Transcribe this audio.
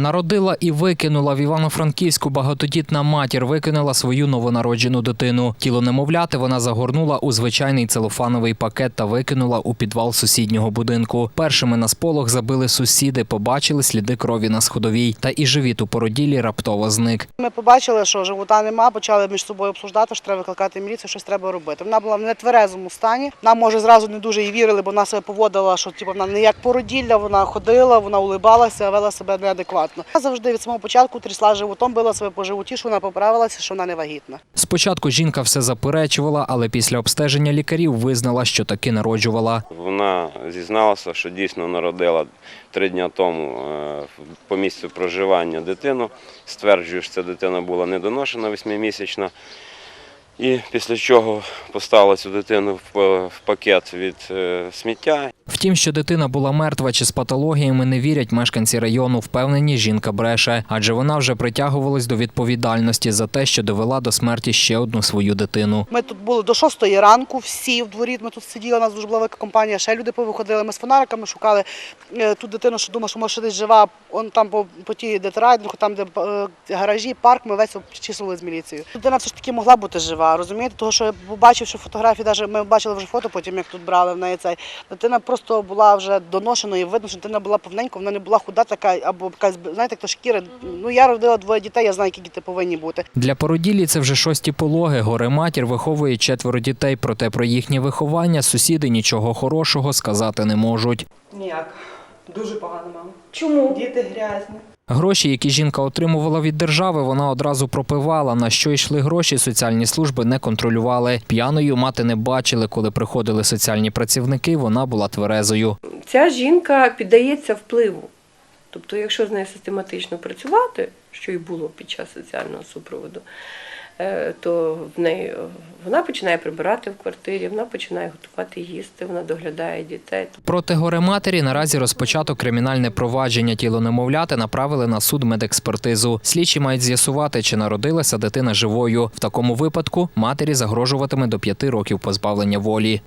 Народила і викинула в Івано-Франківську багатодітна матір. Викинула свою новонароджену дитину. Тіло немовляти вона загорнула у звичайний целофановий пакет та викинула у підвал сусіднього будинку. Першими на сполох забили сусіди, побачили сліди крові на сходовій. Та і живіт у породілі раптово зник. Ми побачили, що живота нема, почали між собою обсуждати, що треба викликати міліцію, щось треба робити. Вона була в нетверезому стані. Нам може зразу не дуже їй вірили, бо вона себе поводила, що типу, вона не як породілля, вона ходила, вона улибалася, вела себе неадекватно. Я завжди від самого початку трясла животом, била себе по животі, що вона поправилася, що вона не вагітна. Спочатку жінка все заперечувала, але після обстеження лікарів визнала, що таки народжувала. Вона зізналася, що дійсно народила три дні тому е, по місцю проживання дитину. Стверджує, що ця дитина була недоношена восьмимісячна. І після чого поставила цю дитину в пакет від е, сміття Втім, що дитина була мертва чи з патологіями, не вірять мешканці району. Впевнені, жінка бреше, адже вона вже притягувалась до відповідальності за те, що довела до смерті ще одну свою дитину. Ми тут були до шостої ранку, всі в дворі. Ми тут сиділи, у нас дуже була велика компанія. Ще люди повиходили. Ми з фонариками шукали е, ту дитину, що думала, що може десь жива. Он там по, по тій детрайдингу, там де е, гаражі, парк. Ми весь обчислили з міліцією. Дитина все ж таки могла бути жива, розумієте? Того, що я побачив, що фотографії, навіть ми бачили вже фото, потім як тут брали в неї цей. Дитина просто була вже доношена і видно, що дитина була повненька, вона не була худа така, або якась, знаєте, то шкіра. Ну я родила двоє дітей, я знаю, які діти повинні бути. Для породілі це вже шості пологи. Горе матір виховує четверо дітей, проте про їхнє виховання сусіди нічого хорошого сказати не можуть. Ніяк. Дуже погано, мама. Чому? Діти грязні. Гроші, які жінка отримувала від держави, вона одразу пропивала. На що йшли гроші, соціальні служби не контролювали. П'яною мати не бачили, коли приходили соціальні працівники. Вона була тверезою. Ця жінка піддається впливу. Тобто, якщо з нею систематично працювати, що і було під час соціального супроводу, то в неї вона починає прибирати в квартирі, вона починає готувати їсти, вона доглядає дітей. Проти горе матері наразі розпочато кримінальне провадження. Тіло немовляти направили на суд медекспертизу. Слідчі мають з'ясувати, чи народилася дитина живою. В такому випадку матері загрожуватиме до п'яти років позбавлення волі.